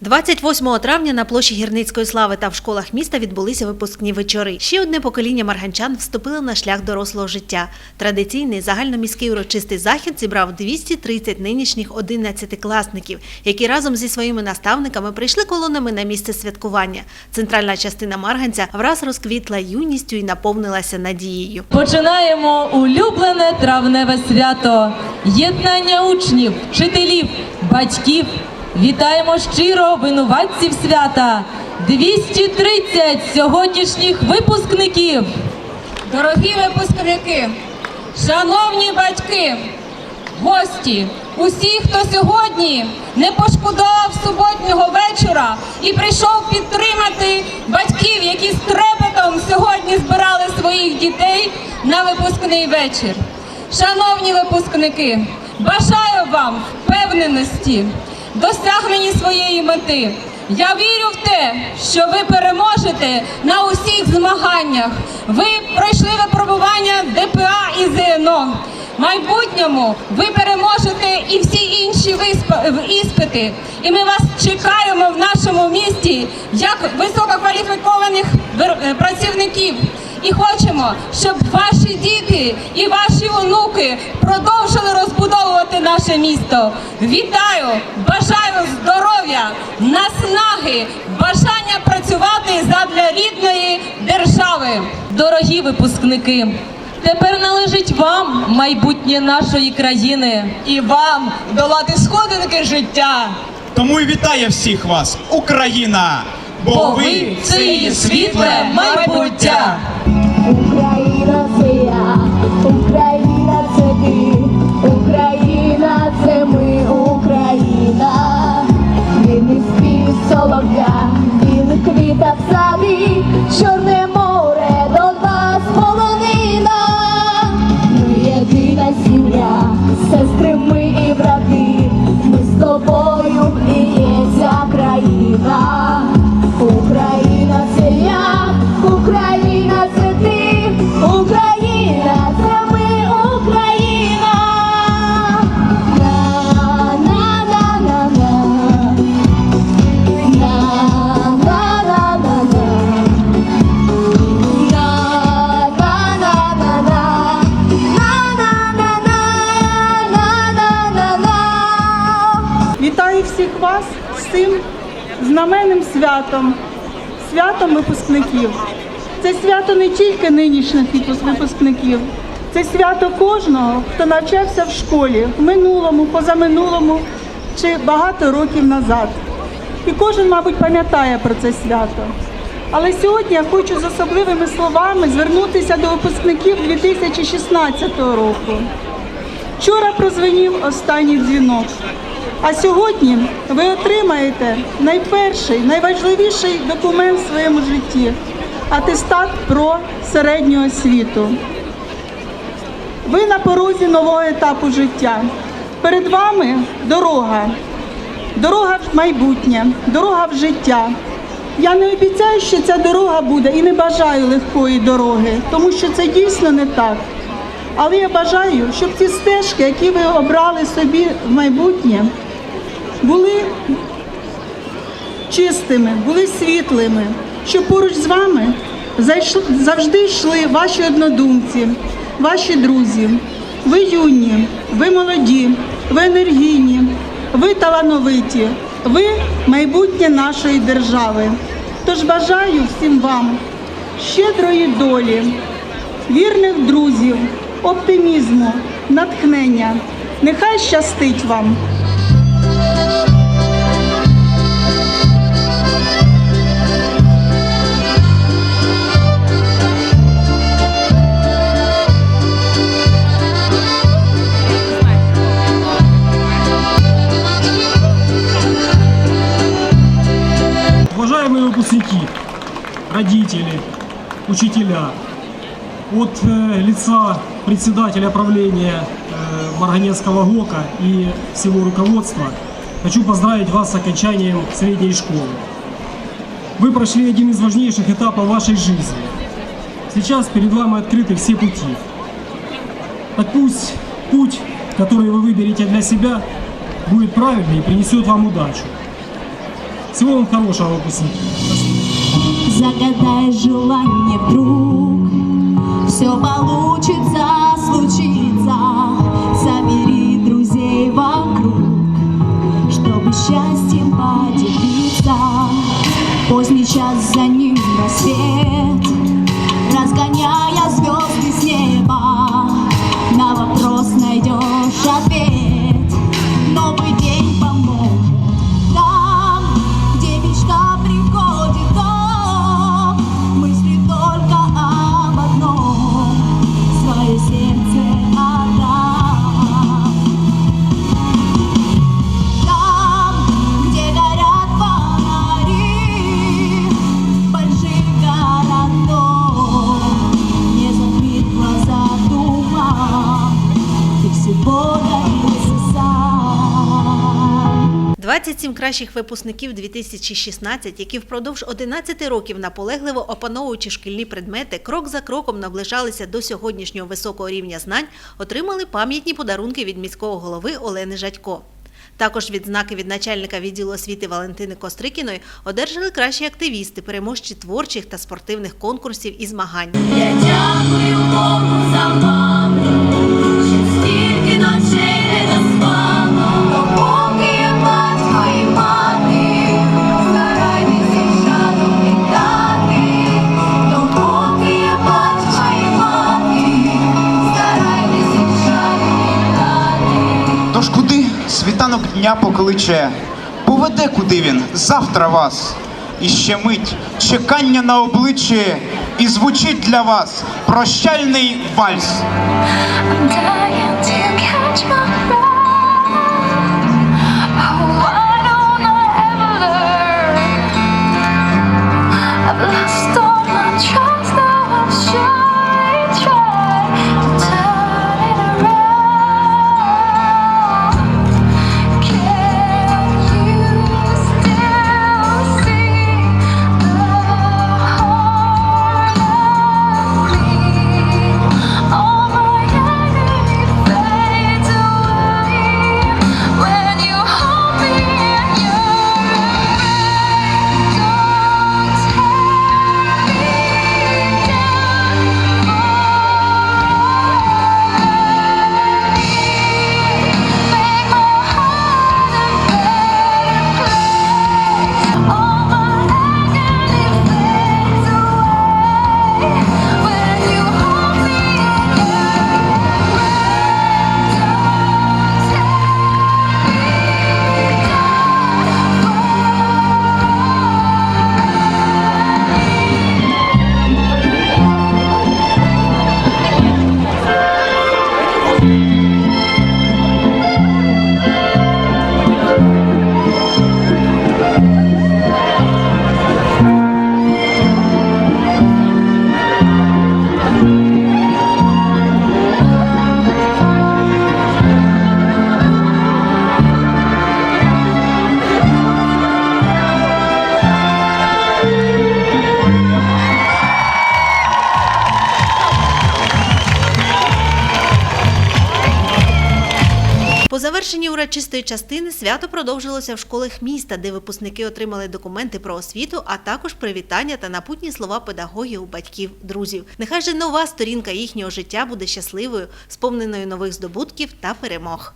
28 травня на площі Гірницької слави та в школах міста відбулися випускні вечори. Ще одне покоління марганчан вступило на шлях дорослого життя. Традиційний загальноміський урочистий захід зібрав 230 нинішніх 11-класників, які разом зі своїми наставниками прийшли колонами на місце святкування. Центральна частина Марганця враз розквітла юністю і наповнилася надією. Починаємо улюблене травневе свято, єднання учнів, вчителів, батьків. Вітаємо щиро винуватців свята. 230 сьогоднішніх випускників. Дорогі випускники, шановні батьки, гості, усі, хто сьогодні не пошкодував суботнього вечора і прийшов підтримати батьків, які з трепетом сьогодні збирали своїх дітей на випускний вечір. Шановні випускники, бажаю вам впевненості, досягненні своєї мети. Я вірю в те, що ви переможете на усіх змаганнях. Ви пройшли випробування ДПА і ЗНО. В майбутньому ви переможете і всі інші іспити. І ми вас чекаємо в нашому місті як висококваліфікованих е, працівників. І хочемо, щоб ваші діти і ваші онуки продовжили розбудовувати наше місто. Вітаю! Бажаю здоров'я, наснаги, бажання працювати задля рідної держави. Дорогі випускники, тепер належить вам майбутнє нашої країни. і вам долати сходинки життя. Тому і вітає всіх вас, Україна! Бо ви це її світле майбуття. Україна знаменним святом, святом випускників. Це свято не тільки нинішніх випускників, це свято кожного, хто навчався в школі в минулому, позаминулому чи багато років назад. І кожен, мабуть, пам'ятає про це свято. Але сьогодні я хочу з особливими словами звернутися до випускників 2016 року. Вчора прозвенів останній дзвінок. А сьогодні ви отримаєте найперший, найважливіший документ в своєму житті атестат про середню освіту. Ви на порозі нового етапу життя. Перед вами дорога. Дорога в майбутнє, дорога в життя. Я не обіцяю, що ця дорога буде і не бажаю легкої дороги, тому що це дійсно не так. Але я бажаю, щоб ці стежки, які ви обрали собі в майбутнє, були чистими, були світлими, щоб поруч з вами завжди йшли ваші однодумці, ваші друзі. Ви юні, ви молоді, ви енергійні, ви талановиті, ви майбутнє нашої держави. Тож бажаю всім вам щедрої долі, вірних друзів, оптимізму, натхнення. Нехай щастить вам! Выпускники, родители, учителя, от э, лица председателя правления э, Марганецкого ГОКа и всего руководства хочу поздравить вас с окончанием средней школы. Вы прошли один из важнейших этапов вашей жизни. Сейчас перед вами открыты все пути. Так пусть путь, который вы выберете для себя, будет правильный и принесет вам удачу. Всего вам хорошего, выпускники. Загадай желание вдруг Все получится, 27 кращих випускників 2016, які впродовж 11 років наполегливо опановуючи шкільні предмети, крок за кроком наближалися до сьогоднішнього високого рівня знань, отримали пам'ятні подарунки від міського голови Олени Жадько. Також відзнаки від начальника відділу освіти Валентини Кострикіної одержали кращі активісти, переможці творчих та спортивних конкурсів і змагань. Я дякую Богу за дня покличе, поведе куди він завтра вас. І ще мить чекання на обличчі, і звучить для вас прощальний вальс. Завершенні урочистої частини свято продовжилося в школах міста, де випускники отримали документи про освіту, а також привітання та напутні слова педагогів, батьків, друзів. Нехай же нова сторінка їхнього життя буде щасливою, сповненою нових здобутків та перемог.